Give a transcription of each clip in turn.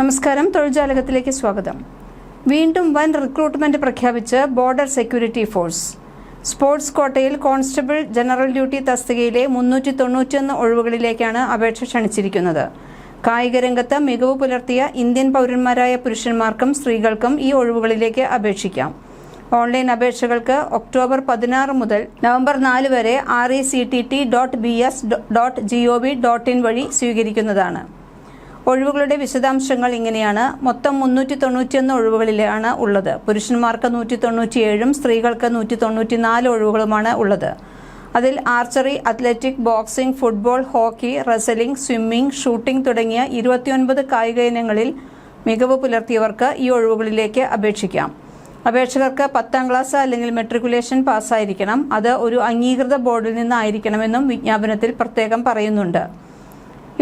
നമസ്കാരം. തൊഴിൽജാലകത്തിലേക്ക് സ്വാഗതം. വീണ്ടും വൻ റിക്രൂട്ട്മെന്റ് പ്രഖ്യാപിച്ച് ബോർഡർ സെക്യൂരിറ്റി ഫോഴ്സ്. സ്പോർട്സ് കോട്ടയിൽ കോൺസ്റ്റബിൾ ജനറൽ ഡ്യൂട്ടി തസ്തികയിലെ മുന്നൂറ്റി തൊണ്ണൂറ്റിയൊന്ന് ഒഴിവുകളിലേക്കാണ് അപേക്ഷ ക്ഷണിച്ചിരിക്കുന്നത്. കായിക രംഗത്ത് മികവ് പുലർത്തിയ ഇന്ത്യൻ പൗരന്മാരായ പുരുഷന്മാർക്കും സ്ത്രീകൾക്കും ഈ ഒഴിവുകളിലേക്ക് അപേക്ഷിക്കാം. ഓൺലൈൻ അപേക്ഷകൾക്ക് ഒക്ടോബർ പതിനാറ് മുതൽ നവംബർ നാല് വരെ R E C T T dot B S dot G O V dot in വഴി സ്വീകരിക്കുന്നതാണ്. ഒഴിവുകളുടെ വിശദാംശങ്ങൾ ഇങ്ങനെയാണ്. മൊത്തം മുന്നൂറ്റി തൊണ്ണൂറ്റിയൊന്ന് ഒഴിവുകളിലാണ് ഉള്ളത്. പുരുഷന്മാർക്ക് നൂറ്റി തൊണ്ണൂറ്റിയേഴും സ്ത്രീകൾക്ക് നൂറ്റി തൊണ്ണൂറ്റിനാല് ഒഴിവുകളുമാണ് ഉള്ളത്. അതിൽ archery athletic boxing football hockey wrestling swimming shooting തുടങ്ങിയ ഇരുപത്തിയൊൻപത് കായിക ഇനങ്ങളിൽ മികവ് പുലർത്തിയവർക്ക് ഈ ഒഴിവുകളിലേക്ക് അപേക്ഷിക്കാം. അപേക്ഷകർക്ക് പത്താം ക്ലാസ് അല്ലെങ്കിൽ മെട്രിക്കുലേഷൻ പാസ്സായിരിക്കണം. അത് ഒരു അംഗീകൃത ബോർഡിൽ നിന്നായിരിക്കണമെന്നും വിജ്ഞാപനത്തിൽ പ്രത്യേകം പറയുന്നുണ്ട്.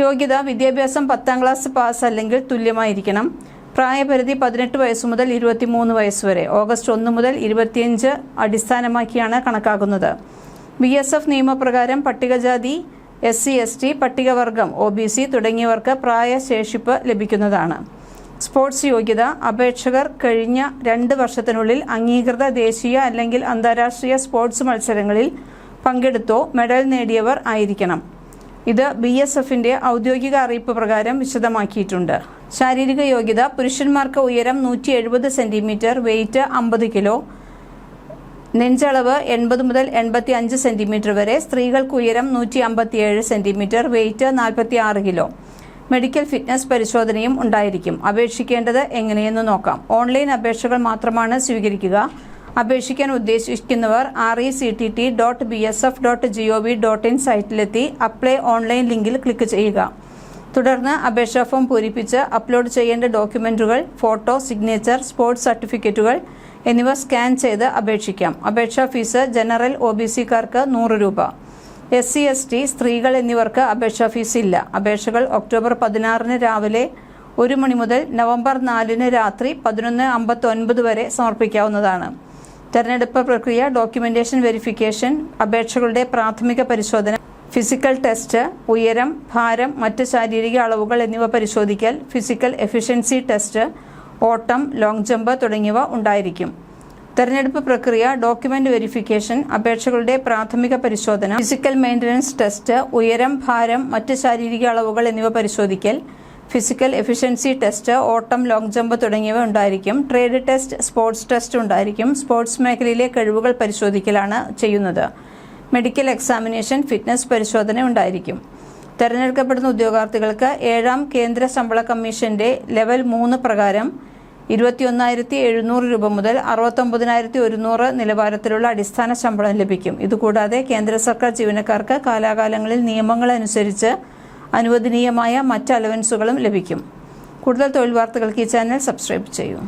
യോഗ്യത വിദ്യാഭ്യാസം പത്താം ക്ലാസ് പാസ് അല്ലെങ്കിൽ തുല്യമായിരിക്കണം. പ്രായപരിധി പതിനെട്ട് വയസ്സ് മുതൽ ഇരുപത്തിമൂന്ന് വയസ്സ് വരെ. ഓഗസ്റ്റ് ഒന്ന് മുതൽ ഇരുപത്തിയഞ്ച് അടിസ്ഥാനമാക്കിയാണ് കണക്കാക്കുന്നത്. ബി എസ് എഫ് നിയമപ്രകാരം പട്ടികജാതി എസ് സി എസ് ടി പട്ടികവർഗം ഒ ബി സി തുടങ്ങിയവർക്ക് പ്രായശേഷിപ്പ് ലഭിക്കുന്നതാണ്. സ്പോർട്സ് യോഗ്യത അപേക്ഷകർ കഴിഞ്ഞ രണ്ട് വർഷത്തിനുള്ളിൽ അംഗീകൃത ദേശീയ അല്ലെങ്കിൽ അന്താരാഷ്ട്രീയ സ്പോർട്സ് മത്സരങ്ങളിൽ പങ്കെടുത്തോ മെഡൽ നേടിയവർ ആയിരിക്കണം. ഇത് ബി എസ് എഫിന്റെ ഔദ്യോഗിക അറിയിപ്പ് പ്രകാരം വിശദമാക്കിയിട്ടുണ്ട്. ശാരീരിക യോഗ്യത പുരുഷന്മാർക്ക് ഉയരം നൂറ്റി എഴുപത് സെന്റിമീറ്റർ വെയിറ്റ് അമ്പത് കിലോ നെഞ്ചളവ് എൺപത് മുതൽ എൺപത്തി അഞ്ച് സെന്റിമീറ്റർ വരെ സ്ത്രീകൾക്ക് ഉയരം നൂറ്റി അമ്പത്തിയേഴ് സെന്റിമീറ്റർ വെയിറ്റ് നാൽപ്പത്തി ആറ് കിലോ. മെഡിക്കൽ ഫിറ്റ്നസ് പരിശോധനയും ഉണ്ടായിരിക്കും. അപേക്ഷിക്കേണ്ടത് എങ്ങനെയെന്ന് നോക്കാം. ഓൺലൈൻ അപേക്ഷകൾ മാത്രമാണ് സ്വീകരിക്കുക. അപേക്ഷിക്കാൻ ഉദ്ദേശിക്കുന്നവർ R E C T T dot B S F dot G O V dot in സൈറ്റിലെത്തി apply online ലിങ്കിൽ ക്ലിക്ക് ചെയ്യുക. തുടർന്ന് അപേക്ഷാ ഫോം പൂരിപ്പിച്ച് അപ്ലോഡ് ചെയ്യേണ്ട ഡോക്യുമെന്റുകൾ ഫോട്ടോ സിഗ്നേച്ചർ സ്പോർട്സ് സർട്ടിഫിക്കറ്റുകൾ എന്നിവ സ്കാൻ ചെയ്ത് അപേക്ഷിക്കാം. അപേക്ഷാ ഫീസ് ജനറൽ ഒ ബി സിക്കാർക്ക് നൂറ് രൂപ. എസ് സി എസ് ടി സ്ത്രീകൾ എന്നിവർക്ക് അപേക്ഷാ ഫീസ് ഇല്ല. അപേക്ഷകൾ ഒക്ടോബർ പതിനാറിന് രാവിലെ ഒരു മണി മുതൽ നവംബർ നാലിന് രാത്രി പതിനൊന്ന് അമ്പത്തൊൻപത് വരെ സമർപ്പിക്കാവുന്നതാണ്. തെരഞ്ഞെടുപ്പ് പ്രക്രിയ ഡോക്യുമെന്റേഷൻ വെരിഫിക്കേഷൻ അപേക്ഷകളുടെ പ്രാഥമിക പരിശോധന ഫിസിക്കൽ ടെസ്റ്റ് ഉയരം ഭാരം മറ്റ് ശാരീരിക അളവുകൾ എന്നിവ പരിശോധിക്കൽ ഫിസിക്കൽ എഫിഷ്യൻസി ടെസ്റ്റ് ഓട്ടം ലോങ് ജമ്പ് തുടങ്ങിയവ ഉണ്ടായിരിക്കും. തെരഞ്ഞെടുപ്പ് പ്രക്രിയ ഡോക്യുമെന്റ് വെരിഫിക്കേഷൻ അപേക്ഷകളുടെ പ്രാഥമിക പരിശോധന ഫിസിക്കൽ മെയിന്റനൻസ് ടെസ്റ്റ് ഉയരം ഭാരം മറ്റ് ശാരീരിക അളവുകൾ എന്നിവ പരിശോധിക്കൽ ഫിസിക്കൽ എഫിഷ്യൻസി ടെസ്റ്റ് ഓട്ടം ലോങ് ജമ്പ് തുടങ്ങിയവ ഉണ്ടായിരിക്കും. ട്രേഡ് ടെസ്റ്റ് സ്പോർട്സ് ടെസ്റ്റ് ഉണ്ടായിരിക്കും. സ്പോർട്സ് മേഖലയിലെ കഴിവുകൾ പരിശോധിക്കലാണ് ചെയ്യുന്നത്. മെഡിക്കൽ എക്സാമിനേഷൻ ഫിറ്റ്നസ് പരിശോധന ഉണ്ടായിരിക്കും. തെരഞ്ഞെടുക്കപ്പെടുന്ന ഉദ്യോഗാർത്ഥികൾക്ക് ഏഴാം കേന്ദ്ര ശമ്പള കമ്മീഷന്റെ ലെവൽ മൂന്ന് പ്രകാരം ഇരുപത്തിയൊന്നായിരത്തി എഴുന്നൂറ് രൂപ മുതൽ അറുപത്തൊമ്പതിനായിരത്തി ഒരുന്നൂറ് നിലവാരത്തിലുള്ള അടിസ്ഥാന ശമ്പളം ലഭിക്കും. ഇതുകൂടാതെ കേന്ദ്ര സർക്കാർ ജീവനക്കാർക്ക് കാലാകാലങ്ങളിൽ നിയമങ്ങളനുസരിച്ച് അനുവദനീയമായ മറ്റ് അലവൻസുകളും ലഭിക്കും. കൂടുതൽ തൊഴിൽ വാർത്തകൾക്ക് ഈ ചാനൽ സബ്സ്ക്രൈബ് ചെയ്യൂ.